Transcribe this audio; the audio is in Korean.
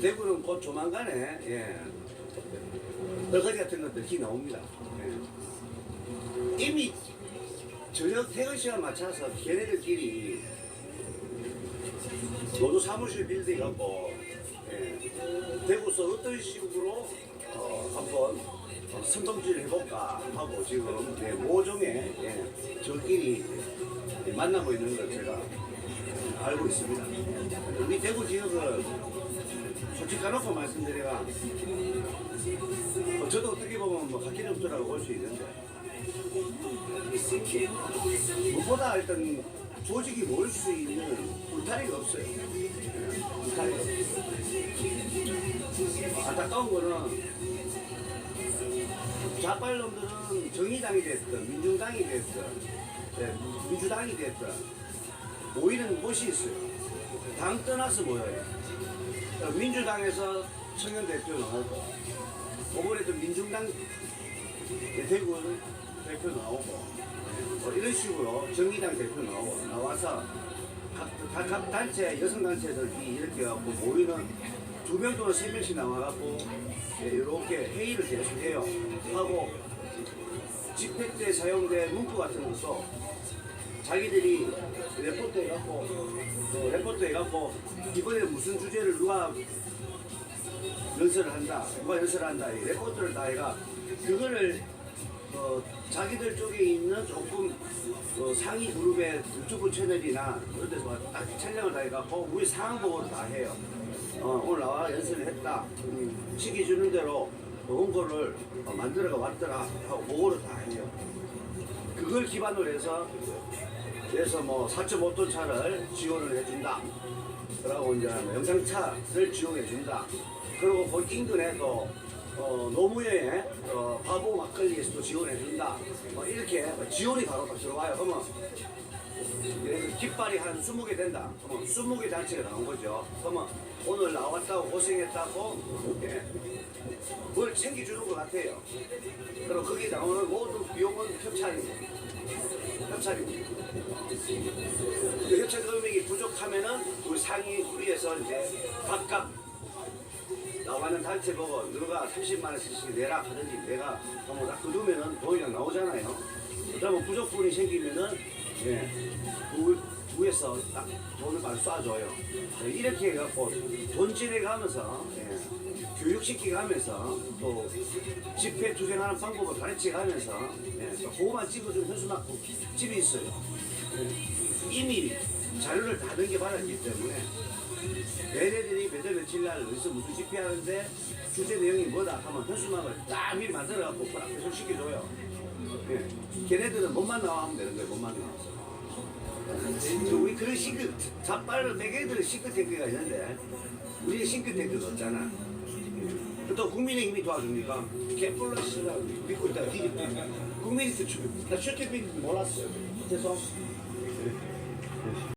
대구는 곧 조만간에 예. 얼거지 같은 것들 기 나옵니다. 예. 이미 저녁 퇴근 시간 맞춰서 걔네들끼리 노조 사무실 빌딩 갖고 예. 대구서 어떤 식으로 어, 한번 어, 선동질을 해볼까 하고 지금 예, 모종의 예, 저끼리 예, 만나고 있는 걸 제가 알고 있습니다. 우리 대구 지역은 솔직히 까놓고 말씀드리가 어, 저도 어떻게 보면 뭐 갓길 없더라고 볼 수 있는데 무엇보다 일단 조직이 모일 수 있는 울타리가 없어요. 울타리가 없어요. 안타까운 거는 좌빨놈들은 정의당이 됐든 민중당이 됐든 네, 민주당이 됐든 모이는 곳이 있어요. 당 떠나서 모여요. 민주당에서 청년 대표 나오고 이번에도 민중당 대구 대표 나오고 뭐 이런 식으로 정의당 대표 나오고 나와서 각, 각, 각 단체 여성 단체들이 이렇게 갖고 모이는 두 명 또는 세 명씩 나와갖고 예, 이렇게 회의를 계속해요 하고 집회 때 사용된 문구 같은 것도 자기들이 레포트 해갖고 어, 레포트 해갖고 이번에 무슨 주제를 누가 연설을 한다 누가 연설을 한다 이 레포트를 다 해가 그거를 어, 자기들 쪽에 있는 조금 어, 상위 그룹의 유튜브 채널이나 그런 데서 딱 촬영을 다 해갖고 우리 상황 보고를 다 해요. 어, 오늘 나와 연설을 했다. 음, 시기 주는 대로 원고를 어, 만들어가 왔더라 하고 보고를 다 해요. 그걸 기반으로 해서 그래서 뭐 4.5톤 차를 지원을 해준다. 그러고 이제 뭐 영상차를 지원해 준다. 그리고 그 인근에도 어, 노무현의 어, 바보 막걸리에서도 지원해 준다. 뭐 이렇게 지원이 바로 딱 들어와요. 그러면 그래서 깃발이 한 20개 된다. 그러면 20개 단체가 나온 거죠. 그러면 오늘 나왔다고 고생했다고 예. 뭘 챙겨주는 것 같아요. 그리고 거기 나오는 모든 비용은 협찬이고 협찬이고 그 협찬 금액이 부족하면은 우리 상위 위에서 이제 각각 나가는 단체 보고 너가 30만 원씩 내라 하든지 내가 그두면은 돈이 딱 나오잖아요. 그러면 부족분이 생기면은 예, 그 위에서 딱 돈을 많이 쏴줘요. 예, 이렇게 해갖고 돈질해 가면서 예, 교육시키 가면서 또 집회 투쟁하는 방법을 가르쳐 가면서 예, 또 그거만 찍어주는 현수막 집이 있어요. 예, 이미 자료를 다 넘겨받았기 때문에 얘네들이 몇월 며칠 날 어디서 무슨 집회하는데 주제 내용이 뭐다 하면 현수막을 딱 미리 만들어갖고 딱 배송시켜줘요. 예. 걔네들은 몸만 나와 하면 되는 거예요, 몸만 나와서. 저 우리 그런 싱크, 자빨을 매개들은 싱크탱크가 있는데, 우리 싱크탱크가 없잖아. 또 국민의힘이 도와줍니까? 개뿔라시라 믿고 있다가 뒤집고. 국민이 그, 나 슈팅핑 몰랐어요. 죄송.